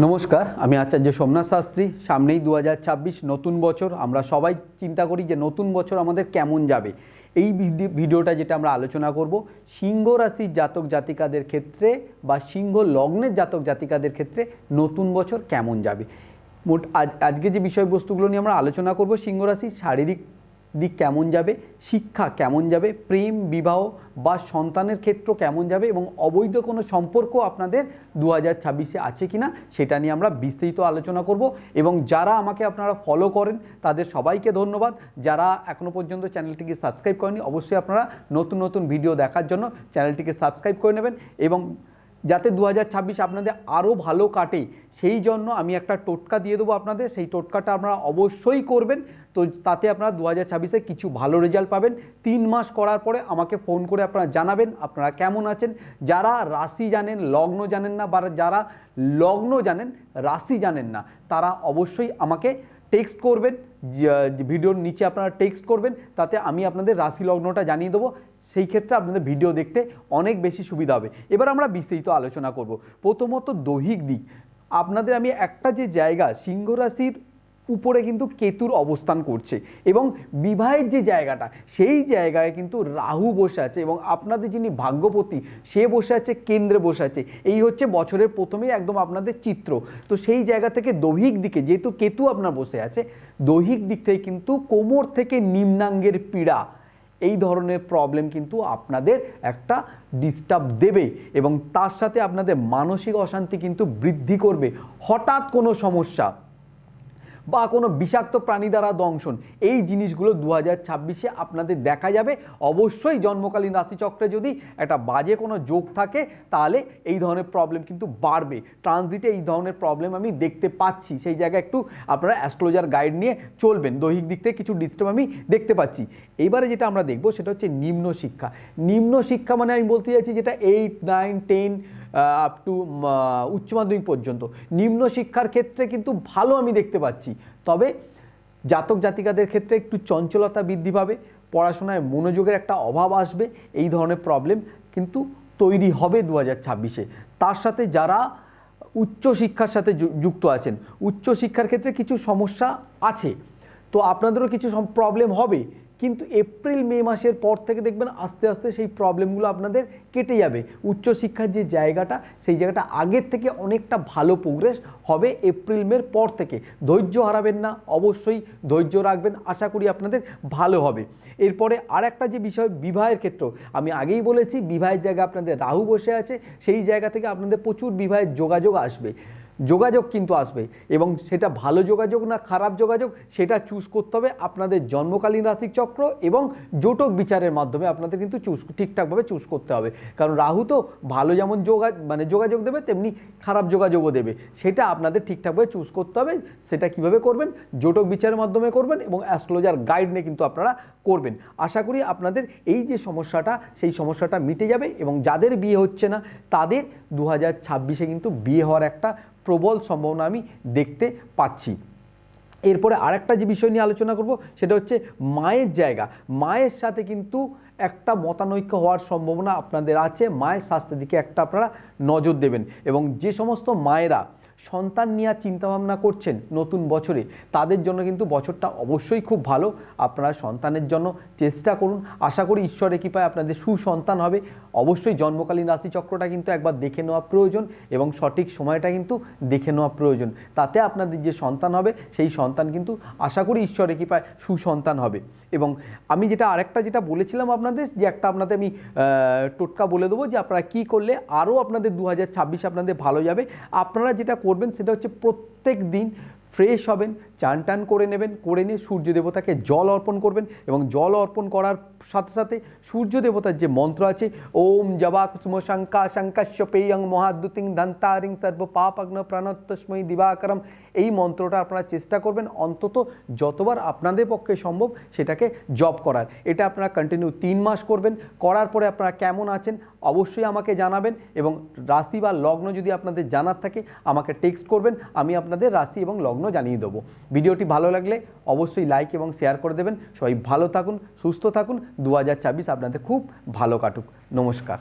নমস্কার, আমি আচার্য সোমনাথ শাস্ত্রী। সামনেই দু হাজার ছাব্বিশ নতুন বছর। আমরা সবাই চিন্তা করি যে নতুন বছর আমাদের কেমন যাবে। এই ভিডি- ভিডিওটা যেটা আমরা আলোচনা করব, সিংহ রাশির জাতক জাতিকাদের ক্ষেত্রে বা সিংহ লগ্নের জাতক জাতিকাদের ক্ষেত্রে নতুন বছর কেমন যাবে। মোট আজ আজকে যে বিষয়বস্তুগুলো নিয়ে আমরা আলোচনা করব, সিংহ রাশির শারীরিক দিক কেমন যাবে, শিক্ষা কেমন যাবে, প্রেম, বিবাহ বা সন্তানের ক্ষেত্র কেমন যাবে এবং অবৈধ কোনো সম্পর্ক আপনাদের দু হাজার ছাব্বিশে আছে কিনা সেটা নিয়ে আমরা বিস্তারিত আলোচনা করব এবং যারা আমাকে আপনারা ফলো করেন, তাদের সবাইকে ধন্যবাদ। যারা এখনও পর্যন্ত চ্যানেলটিকে সাবস্ক্রাইব করেনি অবশ্যই আপনারা নতুন নতুন ভিডিও দেখার জন্য চ্যানেলটিকে সাবস্ক্রাইব করে নেবেন এবং যাতে দু হাজার ছাব্বিশ আপনাদের আরও ভালো কাটে, সেই জন্য আমি একটা টোটকা দিয়ে দেবো আপনাদের। সেই টোটকাটা আপনারা অবশ্যই করবেন। তো তাতে আপনারা দু হাজার ছাব্বিশে কিছু ভালো রেজাল্ট পাবেন। তিন মাস করার পরে আমাকে ফোন করে আপনারা জানাবেন আপনারা কেমন আছেন। যারা রাশি জানেন, লগ্ন জানেন না, বা যারা লগ্ন জানেন, রাশি জানেন না, তারা অবশ্যই আমাকে টেক্সট করবেন। ভিডিওর নিচে আপনারা টেক্সট করবেন, তাতে আমি আপনাদের রাশি লগ্নটা জানিয়ে দেবো। সেই ক্ষেত্রে আপনাদের ভিডিও দেখতে অনেক বেশি সুবিধা হবে। এবার আমরা বিস্তারিত আলোচনা করব। প্রথমত দৈহিক দিক। আপনাদের আমি একটা যে জায়গা, সিংহ রাশির উপরে কিন্তু কেতুর অবস্থান করছে এবং বিবাহের যে জায়গাটা, সেই জায়গায় কিন্তু রাহু বসে আছে এবং আপনাদের যিনি ভাগ্যপতি, সে বসে আছে, কেন্দ্রে বসে আছে। এই হচ্ছে বছরের প্রথমেই একদম আপনাদের চিত্র। তো সেই জায়গা থেকে দৈহিক দিকে, যেহেতু কেতু আপনার বসে আছে, দৈহিক দিক থেকে কিন্তু কোমর থেকে নিম্নাঙ্গের পীড়া, এই ধরনের প্রবলেম কিন্তু আপনাদের একটা ডিস্টার্ব দেবে এবং তার সাথে আপনাদের মানসিক অশান্তি কিন্তু বৃদ্ধি করবে। হঠাৎ কোনো সমস্যা বা কোনো বিষাক্ত প্রাণী দ্বারা দংশন। এই জিনিসগুলো দু হাজার ছাব্বিশে আপনাদের দেখা যাবে। অবশ্যই জন্মকালীন রাশিচক্রে যদি একটা বাজে কোনো যোগ থাকে, তাহলে এই ধরনের প্রবলেম কিন্তু বাড়বে। ট্রানজিটে এই ধরনের প্রবলেম আমি দেখতে পাচ্ছি। সেই জায়গায় একটু আপনারা অ্যাস্ট্রোলজার গাইড নিয়ে চলবেন। দৈহিক দিক থেকে কিছু ডিস্টার্ব আমি দেখতে পাচ্ছি। এবারে যেটা আমরা দেখব, সেটা হচ্ছে নিম্ন শিক্ষা। নিম্ন শিক্ষা মানে আমি বলতে চাইছি যেটা eight nine ten up to উচ্চ মাধ্যমিক পর্যন্ত। নিম্ন শিক্ষার ক্ষেত্রে কিন্তু ভালো আমি দেখতে পাচ্ছি। তবে জাতক জাতিকাদের ক্ষেত্রে একটু চঞ্চলতা বৃদ্ধি পাবে, পড়াশোনায় মনোযোগের একটা অভাব আসবে, এই ধরনের প্রবলেম কিন্তু তৈরি হবে দু হাজার ছাব্বিশে। তার সাথে যারা উচ্চ শিক্ষার সাথে যুক্ত আছেন, উচ্চ শিক্ষার ক্ষেত্রে কিছু সমস্যা আছে। তো আপনাদেরও কিছু প্রবলেম হবে। কিন্তু এপ্রিল মে মাসের পর থেকে দেখবেন আস্তে আস্তে সেই প্রবলেমগুলো আপনাদের কেটে যাবে। উচ্চশিক্ষার যে জায়গাটা, সেই জায়গাটা আগের থেকে অনেকটা ভালো প্রোগ্রেস হবে এপ্রিল মের পর থেকে। ধৈর্য হারাবেন না, অবশ্যই ধৈর্য রাখবেন, আশা করি আপনাদের ভালো হবে। এরপরে আর একটা যে বিষয়, বিবাহের ক্ষেত্র। আমি আগেই বলেছি, বিবাহের জায়গায় আপনাদের রাহু বসে আছে, সেই জায়গা থেকে আপনাদের প্রচুর বিবাহের যোগাযোগ আসবে। যোগাযোগ কিন্তু আসবে এবং সেটা ভালো যোগাযোগ না খারাপ যোগাযোগ সেটা চুজ করতে হবে আপনাদের জন্মকালীন রাশির চক্র এবং জোটক বিচারের মাধ্যমে আপনাদের কিন্তু চুজ ঠিকঠাকভাবে চুজ করতে হবে। কারণ রাহু তো ভালো যেমন যোগা মানে যোগাযোগ দেবে, তেমনি খারাপ যোগাযোগও দেবে। সেটা আপনাদের ঠিকঠাকভাবে চুজ করতে হবে, সেটা কীভাবে করবেন? জোটক বিচারের মাধ্যমে করবেন এবং অ্যাস্ট্রোলজার গাইড নিয়ে কিন্তু আপনারা করবেন। আশা করি আপনাদের এই যে সমস্যাটা, সেই সমস্যাটা মিটে যাবে এবং যাদের বিয়ে হচ্ছে না, তাদের দু হাজার কিন্তু বিয়ে হওয়ার একটা প্রবল সম্ভাবনা আমি দেখতে পাচ্ছি। এরপরে আরেকটা যে বিষয় নিয়ে আলোচনা করব, সেটা হচ্ছে মায়ের জায়গা। মায়ের সাথে কিন্তু একটা মতানৈক্য হওয়ার সম্ভাবনা আপনাদের আছে। মায়ের স্বাস্থ্যের দিকে একটা আপনারা নজর দেবেন। এবং যে সমস্ত মায়েরা সন্তান নেওয়ার চিন্তাভাবনা করছেন নতুন বছরে। তাদের জন্য কিন্তু বছরটা অবশ্যই খুব ভালো। আপনারা সন্তানের জন্য চেষ্টা করুন। আশা করি ঈশ্বরের কৃপায় আপনাদের সুসন্তান হবে। অবশ্যই জন্মকালীন রাশিচক্রটা কিন্তু একবার দেখে নেওয়া প্রয়োজন এবং সঠিক সময়টা কিন্তু দেখে নেওয়া প্রয়োজন। তাতে আপনাদের যে সন্তান হবে, সেই সন্তান কিন্তু আশা করি ঈশ্বরের কৃপায় সুসন্তান হবে। এবং আমি যেটা আরেকটা যেটা বলেছিলাম আপনাদের, যে একটা আপনাদের আমি টোটকা বলে দেবো যে আপনারা কি করলে আরও আপনাদের দু হাজার ছাব্বিশ আপনাদের ভালো যাবে। আপনারা যেটা করবেন সেটা হচ্ছে প্রত্যেক দিন ফ্রেশ হবেন চান টান করে নেবেন, করে নিয়ে সূর্য দেবতাকে জল অর্পণ করবেন এবং জল অর্পণ করার সাথে সাথে সূর্য দেবতার যে মন্ত্র আছে, ওম জবা কুসুম শঙ্কা শঙ্কাশ্য পেয়ং মহাদ্যুতিং ধন্তারিং সর্ব পাপগ্ন প্রাণতস্ময়ী দিবাকরম। এই মন্ত্রটা আপনারা চেষ্টা করবেন, অন্তত যতবার আপনাদের পক্ষে সম্ভব সেটাকে জব করার। এটা আপনারা কন্টিনিউ তিন মাস করবেন, করার পরে আপনারা কেমন আছেন অবশ্যই আমাকে জানাবেন এবং রাশি বা লগ্ন যদি আপনাদের জানার থাকে আমাকে টেক্সট করবেন, আমি আপনাদের রাশি এবং লগ্ন জানিয়ে দেবো। ভিডিওটি ভালো লাগলে অবশ্যই লাইক এবং শেয়ার করে দেবেন। সবাই ভালো থাকুন, সুস্থ থাকুন। দু আপনাদের খুব ভালো কাটুক। নমস্কার।